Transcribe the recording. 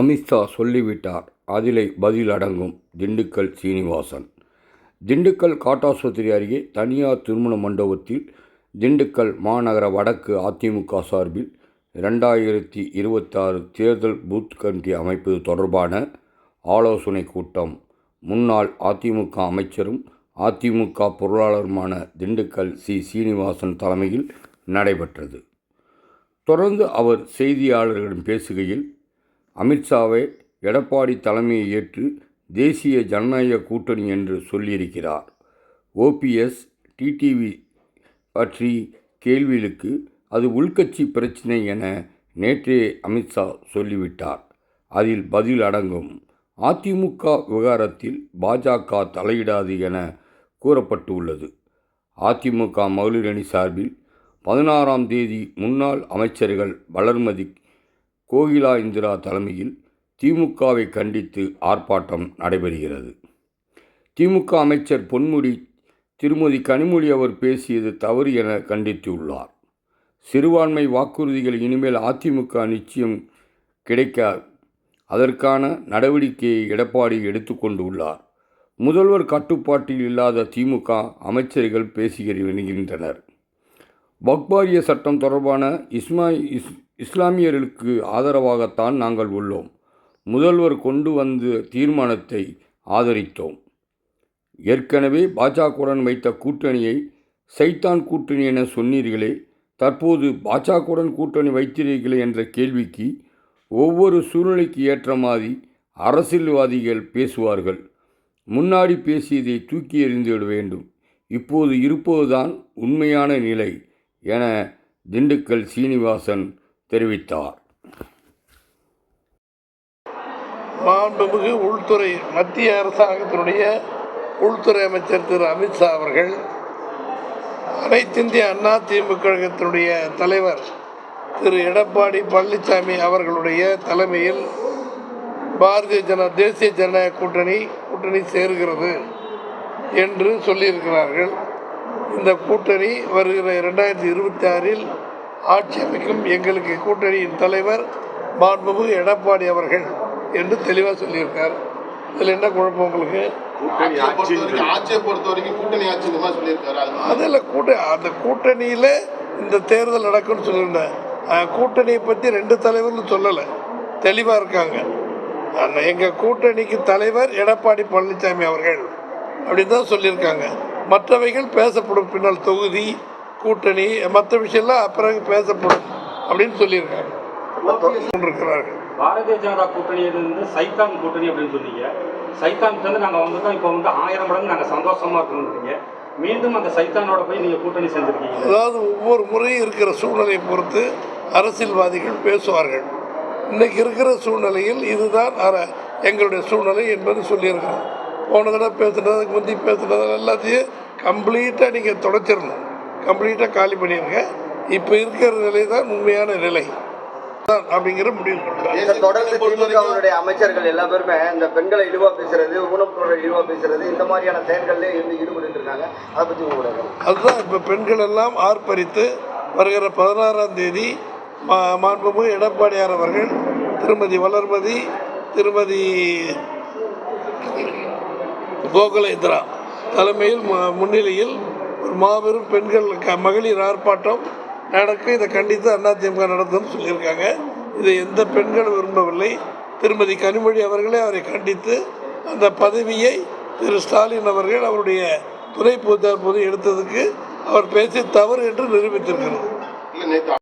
அமித்ஷா சொல்லிவிட்டார். அதிலே பதில் அடங்கும். திண்டுக்கல் சீனிவாசன். திண்டுக்கல் காட்டாஸ்பத்திரி அருகே தனியார் திருமண மண்டபத்தில் திண்டுக்கல் மாநகர வடக்கு அதிமுக சார்பில் இரண்டாயிரத்தி இருபத்தாறு தேர்தல் பூத் கமிட்டி அமைப்பது தொடர்பான ஆலோசனை கூட்டம். முன்னாள் அதிமுக அமைச்சரும் அதிமுக பொருளாளருமான திண்டுக்கல் சி. சீனிவாசன் தலைமையில் நடைபெற்றது. தொடர்ந்து அவர் செய்தியாளர்களிடம் பேசுகையில் அமித்ஷாவை எடப்பாடி தலைமையை ஏற்று தேசிய ஜனநாயக கூட்டணி என்று சொல்லியிருக்கிறார். ஓபிஎஸ் டிடிவி பற்றி கேள்விகளுக்கு அது உள்கட்சி பிரச்சினை என நேற்றே அமித்ஷா சொல்லிவிட்டார். அதில் பதில் அடங்கும். அதிமுக விவகாரத்தில் பாஜக தலையிடாது என கூறப்பட்டுள்ளது. அதிமுக மகளிர் அணி சார்பில் பதினாறாம் தேதி முன்னாள் அமைச்சர்கள் வளர்மதி கோகிலா இந்திரா தலைமையில் திமுகவை கண்டித்து ஆர்ப்பாட்டம் நடைபெறுகிறது. திமுக அமைச்சர் பொன்முடி திருமதி கனிமொழி அவர் பேசியது தவறு என கண்டித்துள்ளார். சிறுபான்மை வாக்குறுதிகள் இனிமேல் அதிமுக நிச்சயம் கிடைக்க அதற்கான நடவடிக்கையை எடப்பாடி எடுத்துக்கொண்டு உள்ளார் முதல்வர் கட்டுப்பாட்டில் இல்லாத திமுக அமைச்சர்கள் பேசி வருகின்றனர் பக்பாரிய சட்டம் தொடர்பான இஸ்மாயில் இஸ் இஸ்லாமியர்களுக்கு ஆதரவாகத்தான் நாங்கள் உள்ளோம். முதல்வர் கொண்டு வந்த தீர்மானத்தை ஆதரித்தோம். ஏற்கனவே பாஜகவுடன் வைத்த கூட்டணியை சைத்தான் கூட்டணி என சொன்னீர்களே தற்போது பாஜகவுடன் கூட்டணி வைத்தீர்களே என்ற கேள்விக்கு ஒவ்வொரு சூழ்நிலைக்கு ஏற்ற மாதிரி அரசியல்வாதிகள் பேசுவார்கள். முன்னாடி பேசியதை தூக்கி எறிந்துவிட வேண்டும். இப்போது இருப்பதுதான் உண்மையான நிலை என திண்டுக்கல் சீனிவாசன் தெரிவித்தார். மாண்புமிகு உள்துறை மத்திய அரசாங்கத்தினுடைய உள்துறை அமைச்சர் திரு. அமித்ஷா அவர்கள் அனைத்திந்திய அண்ணா திமுக கழகத்தினுடைய தலைவர் திரு. எடப்பாடி பழனிசாமி அவர்களுடைய தலைமையில் பாரதிய ஜன தேசிய ஜனநாயக கூட்டணி கூட்டணி சேர்கிறது என்று சொல்லியிருக்கிறார்கள். இந்த கூட்டணி வருகிற இரண்டாயிரத்தி இருபத்தி ஆறில் ஆட்சி அமைக்கும் எங்களுக்கு கூட்டணியின் தலைவர் மாண்புமிகு எடப்பாடி அவர்கள் என்று தெளிவாக சொல்லியிருக்கார். இதில் என்ன குழப்பம் உங்களுக்கு? அதில் கூட்ட அந்த கூட்டணியில் இந்த தேர்தல் நடக்கும்னு சொல்லியிருந்தேன் கூட்டணியை பற்றி ரெண்டு தலைவர்களும் சொல்லலை. தெளிவாக இருக்காங்க. எங்கள் கூட்டணிக்கு தலைவர் எடப்பாடி பழனிசாமி அவர்கள் அப்படின்னு தான் சொல்லியிருக்காங்க. மற்றவைகள் பேசப்படும் பின்னால் தொகுதி கூட்டணி மற்ற விஷயம்லாம் பிறகு பேசப்படும் அப்படின்னு சொல்லியிருக்காங்க. இருக்கிறார்கள். பாரதிய ஜனதா கூட்டணியிலிருந்து சைத்தான் கூட்டணி அப்படின்னு சொன்னீங்க. சைத்தான் வந்து நாங்கள் வந்துட்டோம் இப்போ வந்து ஆயிரம் மடங்கு நாங்கள் சந்தோஷமா இருக்கணுன்றீங்க மீண்டும் அந்த சைத்தானோட போய் நீங்கள் கூட்டணி செஞ்சுருக்கீங்க. அதாவது ஒவ்வொரு முறையும் இருக்கிற சூழ்நிலையை பொறுத்து அரசியல்வாதிகள் பேசுவார்கள். இன்னைக்கு இருக்கிற சூழ்நிலையில் இதுதான் அர- எங்களுடைய சூழ்நிலை என்பது சொல்லியிருக்கிறோம் போன தடவை பேசுனது அதுக்கு முந்தி பேசுனது எல்லாத்தையும் கம்ப்ளீட்டாக நீங்கள் தொடச்சிடணும் கம்ப்ளீட்டாக காலி பண்ணிடுங்க இப்போ இருக்கிற நிலை தான் உண்மையான நிலை. தான் அப்படிங்கிற முடிவு தொடர்ந்து அமைச்சர்கள் எல்லா பேருமே இந்த பெண்களை இழிவா பேசுறது ஊனமுற்றோரை இழிவா பேசுறது இந்த மாதிரியான செயல்கள்ல இருந்து ஈடுபட்டு இருக்காங்க. அதை உங்களோட கருத்து. அதுதான் இப்போ பெண்கள் எல்லாம் ஆர்ப்பரித்து வருகிற பதினாறாம் தேதி மாண்புமிகு எடப்பாடியார் அவர்கள் திருமதி வளர்மதி திருமதி கோகுலேந்திரா தலைமையில் முன்னிலையில் ஒரு மாபெரும் பெண்கள் க மகளிர் ஆர்ப்பாட்டம் நடக்க இதை கண்டித்து அதிமுக நடத்தும் சொல்லியிருக்காங்க. இதை எந்த பெண்களும் விரும்பவில்லை. திருமதி கனிமொழி அவர்களே அவரை கண்டித்து அந்த பதவியை திரு ஸ்டாலின் அவர்கள் அவருடைய துணை பொது எடுத்ததுக்கு அவர் பேசி தவறு என்று நிரூபித்திருக்கிறது.